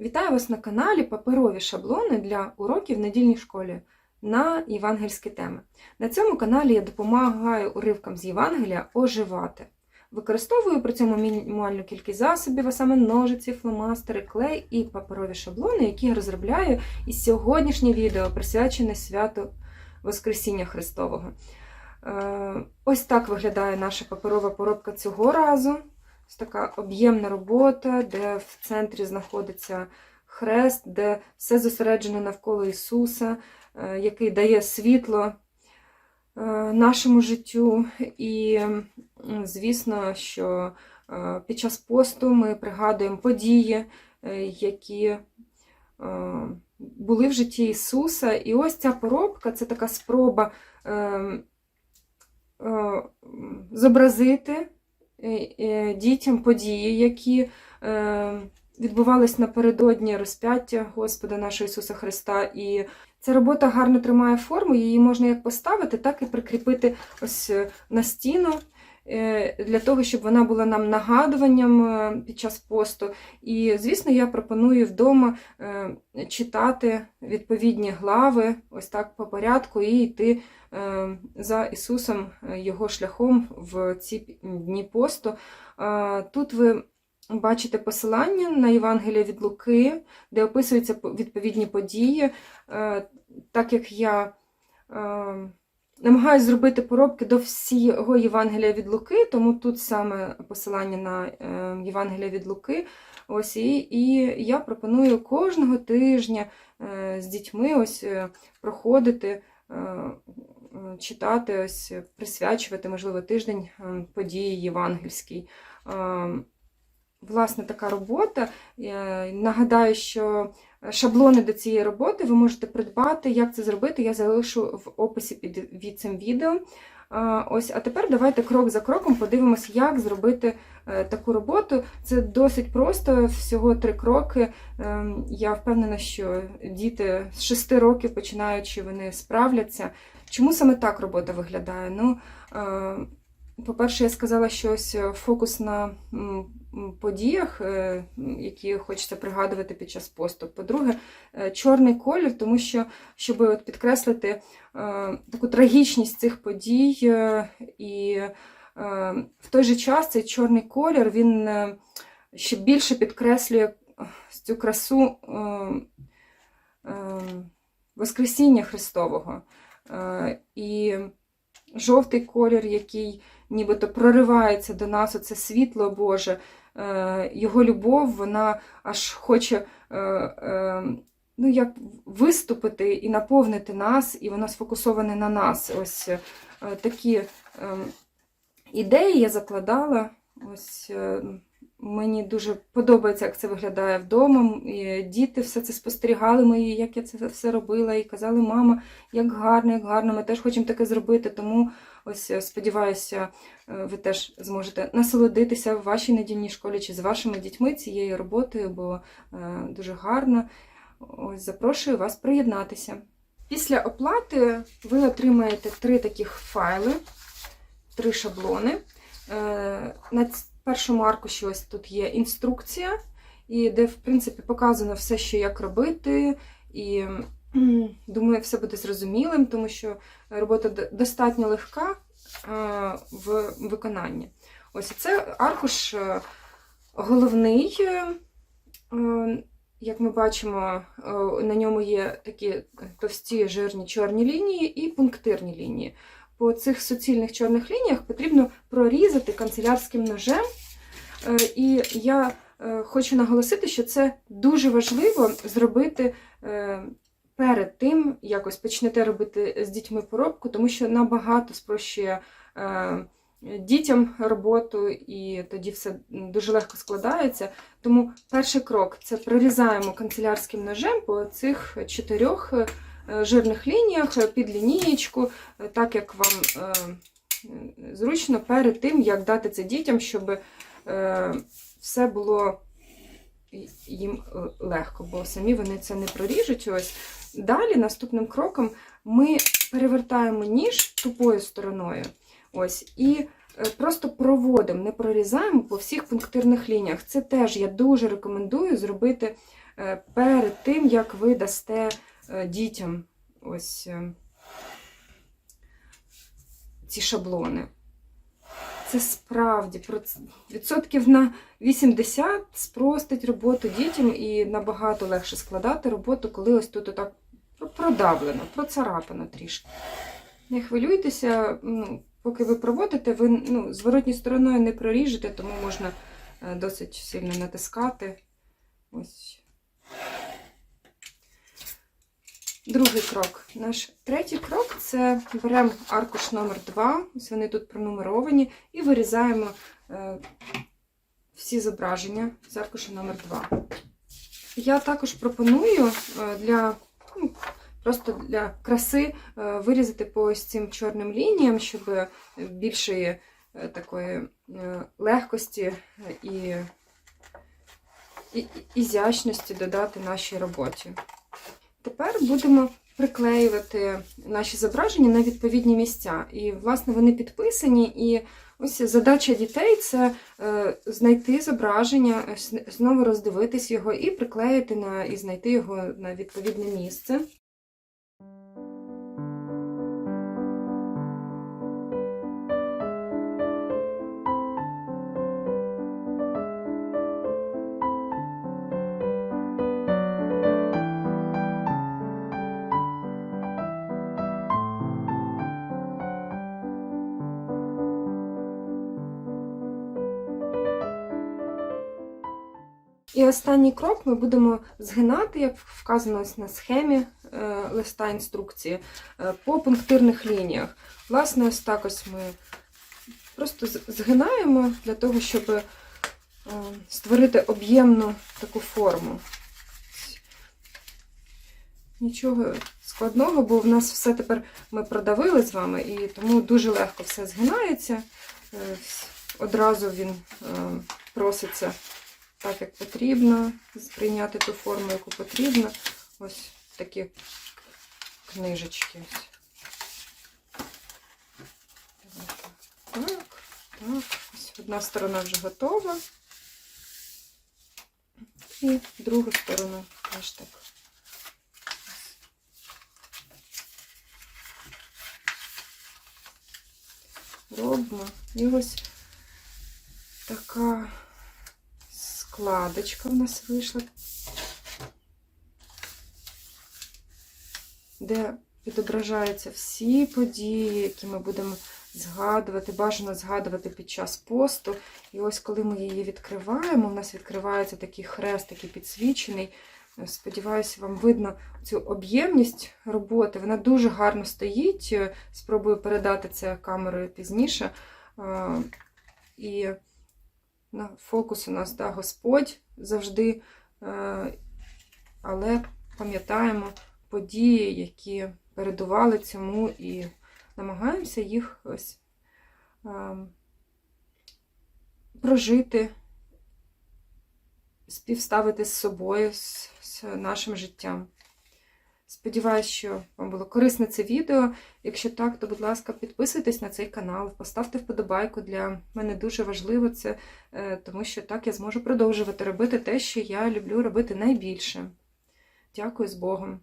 Вітаю вас на каналі Паперові шаблони для уроків в недільній школі на євангельські теми. На цьому каналі я допомагаю уривкам з Євангелія оживати. Використовую при цьому мінімальну кількість засобів, а саме ножиці, фломастери, клей і паперові шаблони, які я розробляю. І сьогоднішнє відео присвячене святу Воскресіння Христового. Е, Ось так виглядає наша паперова поробка цього разу. Ось така об'ємна робота, де в центрі знаходиться хрест, де все зосереджено навколо Ісуса, е, який дає світло е, нашому життю. І, звісно, що е, під час посту ми пригадуємо події, які були в житті Ісуса. І ось ця поробка це така спроба е, е, зобразити дітям події, які е, відбувались напередодні розп'яття Господа нашого Ісуса Христа. І ця робота гарно тримає форму, її можна як поставити, так і прикріпити ось е, на стіну. Е, Для того, щоб вона була нам нагадуванням е, під час посту. І, звісно, я пропоную вдома е, читати відповідні глави, ось так по порядку, і йти за Ісусом Його шляхом в ці дні посту. Тут ви бачите посилання на Євангелія від Луки, де описуються відповідні події. Так як я намагаюся зробити поробки до всього Євангелія від Луки, тому тут саме посилання на е, Євангелія від Луки. Ось і, і я пропоную кожного тижня е, з дітьми ось е, проходити, читати, ось присвячувати, можливо, тиждень події євангельській. Е, Власне, така робота. Е, Нагадаю, що шаблони до цієї роботи ви можете придбати. Як це зробити, я залишу в описі під цим відео. Ось, а тепер давайте крок за кроком подивимось, як зробити е, таку роботу. Це досить просто, всього три кроки. Ем, Я впевнена, що діти з 6 років починаючи, вони справляться. Чому саме так робота виглядає? Ну, е, по-перше, я сказала, що е, фокус на подіях, е, які хочеться пригадувати під час посту. По-друге, е, чорний колір, тому що, щоб от підкреслити таку трагічність цих подій, і в той же час цей чорний колір він ще більше підкреслює цю красу Воскресіння Христового. І жовтий колір, який нібито проривається до нас, оце світло Боже, е, його любов, вона аж хоче е, е, ну, як виступити і наповнити нас, і воно сфокусоване на нас. Ось такі е, ідеї я закладала. Ось мені дуже подобається, як це виглядає вдома. І діти все це спостерігали мої, як я це все робила, і казали, мама, як гарно, як гарно, ми теж хочемо таке зробити. Тому ось е, сподіваюся, е, ви теж зможете насолодитися в вашій недільній школі чи з вашими дітьми цією роботою, бо е, дуже гарно. Ось запрошую вас приєднатися. Після оплати ви отримаєте три таких файли, три шаблони. На першому аркуші ось тут є інструкція, і де, в принципі, показано все, що як робити. І думаю, все буде зрозумілим, тому що робота достатньо легка е, в виконанні. Ось це аркуш е, головний. е, Як ми бачимо, на ньому є такі товсті жирні чорні лінії і пунктирні лінії. По цих суцільних чорних лініях потрібно прорізати канцелярським ножем. Е, І я е, хочу наголосити, що це дуже важливо зробити е, перед тим, як ось почнете робити з дітьми поробку, тому що набагато спрощує дітям роботу, і тоді все дуже легко складається. Тому перший крок це прорізаємо канцелярським ножем по цих чотирьох жирних лініях е, під лінієчку, е, так як вам е, зручно перед тим, як дати це дітям, щоб е, все було їм е, легко, бо самі вони це не проріжуть. Ось. Далі, наступним кроком, ми перевертаємо ніж тупою стороною. Ось, і е, просто проводимо, не прорізаємо по всіх пунктирних лініях. Це теж я дуже рекомендую зробити е, перед тим, як ви дасте е, дітям ось е, ці шаблони. Це справді відсотків на 80 спростить роботу дітям і набагато легше складати роботу, коли ось тут отак продавлено, процарапано трішки. Не хвилюйтеся, ну, поки ви проводите, ви ну, зворотньою стороною не проріжете, тому можна е, досить сильно натискати. Ось. Другий крок. Наш третій крок це беремо аркуш номер 2 ось вони тут пронумеровані, і вирізаємо е, всі зображення з аркуша номер 2 Я також пропоную е, для, ну, просто для краси е, вирізати по ось цим чорним лініям, щоб більшої такої легкості і, і, і ізящності додати нашій роботі. Тепер будемо приклеювати наші зображення на відповідні місця. І, власне, вони підписані. І ось задача дітей це е, знайти зображення, знову роздивитись його і приклеїти на, і знайти його на відповідне місце. І останній крок ми будемо згинати, як вказано на схемі е, листа інструкції, е, по пунктирних лініях. Власне, ось так ось ми просто згинаємо для того, щоб е, створити об'ємну таку форму. Нічого складного, бо в нас все тепер ми продавили з вами, і тому дуже легко все згинається. Одразу він проситься так, як потрібно, прийняти ту форму, яку потрібно. Ось такі книжечки. Так, так. Ось одна сторона вже готова. І другу сторону теж так. Робимо. І ось така складочка у нас вийшла, де відображаються всі події, які ми будемо згадувати, бажано згадувати під час посту. І ось коли ми її відкриваємо, у нас відкривається такий хрест, такий підсвічений. Сподіваюся, вам видно цю об'ємність роботи. Вона дуже гарно стоїть. Спробую передати це камерою пізніше. І фокус у нас да, Господь завжди, е, але пам'ятаємо події, які передували цьому, і намагаємося їх ось е, прожити, співставити з собою, з нашим життям. Сподіваюсь, що вам було корисне це відео. Якщо так, то, будь ласка, підписуйтесь на цей канал, поставте вподобайку. Для мене дуже важливо це, е, тому що так я зможу продовжувати робити те, що я люблю робити найбільше. Дякую з Богом!